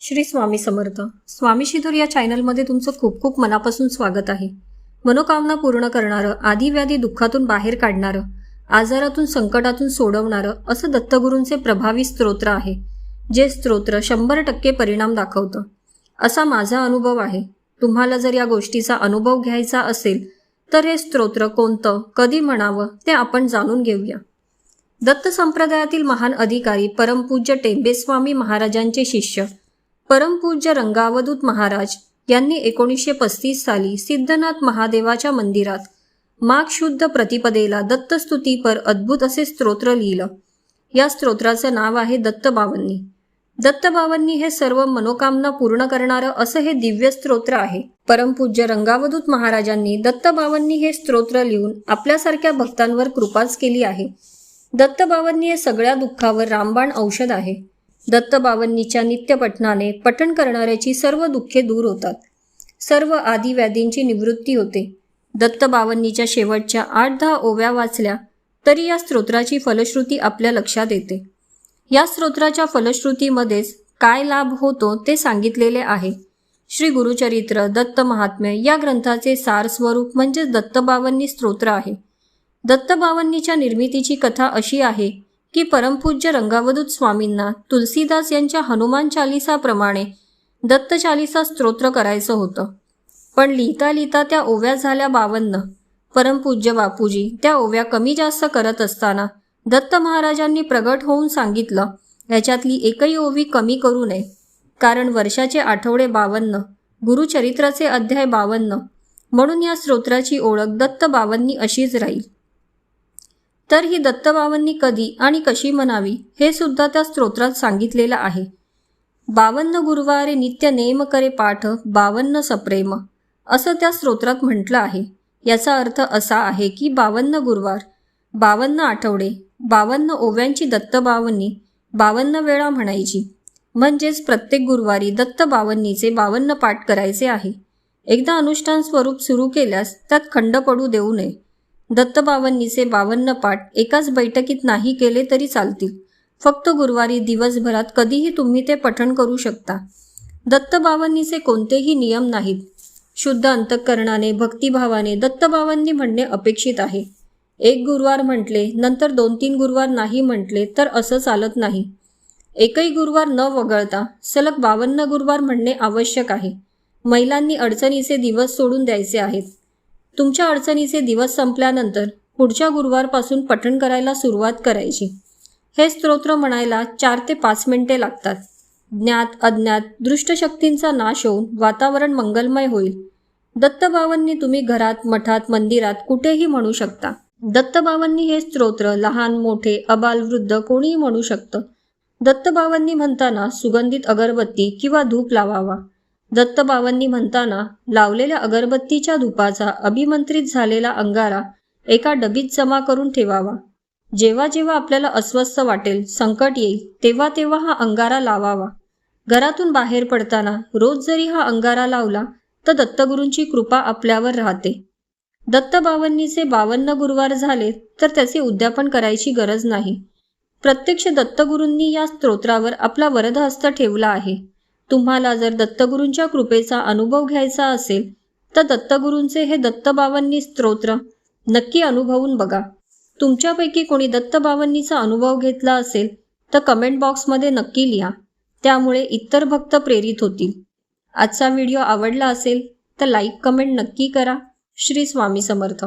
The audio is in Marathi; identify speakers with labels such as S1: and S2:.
S1: श्री स्वामी समर्थ. स्वामी शिधूर या चॅनलमध्ये तुमचं खूप खूप मनापासून स्वागत आहे. मनोकामना पूर्ण करणारं आदिव्याधी दुःखातून बाहेर काढणारं आजारातून संकटातून सोडवणारं असं दत्तगुरूंचे प्रभावी स्तोत्र आहे जे स्तोत्र शंभर टक्के परिणाम दाखवतं. असा माझा अनुभव आहे. तुम्हाला जर या गोष्टीचा अनुभव घ्यायचा असेल तर हे स्तोत्र कोणतं कधी म्हणावं ते आपण जाणून घेऊया. दत्त संप्रदायातील महान अधिकारी परमपूज्य टेंबेस्वामी महाराजांचे शिष्य परमपूज्य रंगावधूत महाराज यांनी एकोणीसशे पस्तीस साली सिद्धनाथ महादेवाच्या मंदिरात माघ शुद्ध प्रतिपदेला दत्तस्तुतीपर अद्भुत असे स्तोत्र लिहिलं. या स्तोत्राचं नाव आहे दत्तबावन्नी दत्तबावन्नी हे सर्व मनोकामना पूर्ण करणारं असं हे दिव्य स्तोत्र आहे. परमपूज्य रंगावधूत महाराजांनी दत्तबावन्नी हे स्तोत्र लिहून आपल्यासारख्या भक्तांवर कृपाच केली आहे. दत्तबावन्नी हे सगळ्या दुःखावर रामबाण औषध आहे. दत्तबावन्नीच्या नित्यपठणाने पठण करणाऱ्याची सर्व दुःखे दूर होतात. सर्व आदी व्याधींची निवृत्ती होते. दत्तबावन्नीच्या शेवटच्या आठ दहा ओव्या वाचल्या तरी या स्तोत्राची फलश्रुती आपल्या लक्षात येते. या स्तोत्राच्या फलश्रुतीमध्येच काय लाभ होतो ते सांगितलेले आहे. श्री गुरुचरित्र दत्त महात्म्य या ग्रंथाचे सार स्वरूप म्हणजे दत्तबावन्नी स्तोत्र आहे. दत्तबावन्नीच्या निर्मितीची कथा अशी आहे की परमपूज्य रंगावधूत स्वामींना तुलसीदास यांच्या हनुमान चालिसाप्रमाणे दत्त चालिसा स्तोत्र करायचं होतं. पण लिहिता लिहिता त्या ओव्या झाल्या बावन्न. परमपूज्य बापूजी त्या ओव्या कमी जास्त करत असताना दत्त महाराजांनी प्रगट होऊन सांगितलं याच्यातली एकही ओवी कमी करू नये. कारण वर्षाचे आठवडे बावन्न गुरुचरित्राचे अध्याय बावन्न. म्हणून या स्तोत्राची ओळख दत्त बावन्नी अशीच राहील. तर ही दत्तबावन्नी कधी आणि कशी म्हणावी हे सुद्धा त्या स्तोत्रात सांगितलेलं आहे. बावन्न गुरुवारे नित्य नेम करे पाठ बावन्न सप्रेम. असं त्या स्तोत्रात म्हटलं आहे. याचा अर्थ असा आहे की बावन्न गुरुवार बावन्न आठवडे बावन्न ओव्यांची दत्तबावन्नी बावन्न वेळा म्हणायची. म्हणजेच प्रत्येक गुरुवारी दत्त बावन्नीचे बावन्न पाठ करायचे आहे. एकदा अनुष्ठान स्वरूप सुरू केल्यास त्यात खंड पडू देऊ नये. दत्तबावन्नीचे बावन्न पाठ एकाच बैठकीत नाही केले तरी चालतील. फक्त गुरुवारी दिवसभरात कधीही तुम्ही ते पठण करू शकता. दत्तबावन्नीचे कोणतेही नियम नाहीत. शुद्ध अंतःकरणाने भक्तिभावाने दत्तबावांनी म्हणणे अपेक्षित आहे. एक गुरुवार म्हटले नंतर दोन तीन गुरुवार नाही म्हटले तर असं चालत नाही. एकही गुरुवार न वगळता सलग बावन्न गुरुवार म्हणणे आवश्यक आहे. महिलांनी अडचणीचे दिवस सोडून द्यायचे आहेत. तुमच्या अडचणीचे दिवस संपल्यानंतर पुढच्या गुरुवारपासून पठण करायला सुरुवात करायची. हे स्तोत्र म्हणायला चार ते पाच मिनिटे लागतात. ज्ञात अज्ञात दृष्टशक्तींचा नाश होऊन वातावरण मंगलमय होईल. दत्तबावांनी तुम्ही घरात मठात मंदिरात कुठेही म्हणू शकता. दत्तबावांनी हे स्तोत्र लहान मोठे अबाल वृद्ध कोणीही म्हणू शकतं. दत्तबावांनी म्हणताना सुगंधित अगरबत्ती किंवा धूप लावावा. दत्तबाबांनी म्हणताना लावलेल्या अगरबत्तीच्या धुपाचा अभिमंत्रित झालेला अंगारा एका डबीत जमा करून ठेवावा. जेव्हा जेव्हा आपल्याला अस्वस्थ वाटेल संकट येईल तेव्हा तेव्हा हा अंगारा लावावा. घरातून बाहेर पडताना रोज जरी हा अंगारा लावला तर दत्तगुरूंची कृपा आपल्यावर राहते. दत्तबावन्नीचे बावन्न गुरुवार झाले तर त्याचे उद्यापन करायची गरज नाही. प्रत्यक्ष दत्तगुरूंनी या स्तोत्रावर आपला वरदहस्त ठेवला आहे. तुम्हाला जर दत्तगुरूंच्या कृपेचा अनुभव घ्यायचा असेल तर दत्तगुरूंचे हे दत्तबावन्नी स्तोत्र नक्की अनुभवून बघा. तुमच्यापैकी कोणी दत्तबावन्नीचा अनुभव घेतला असेल तर कमेंट बॉक्समध्ये नक्की लिहा. त्यामुळे इतर भक्त प्रेरित होतील. आजचा व्हिडिओ आवडला असेल तर लाईक कमेंट नक्की करा. श्री स्वामी समर्थ.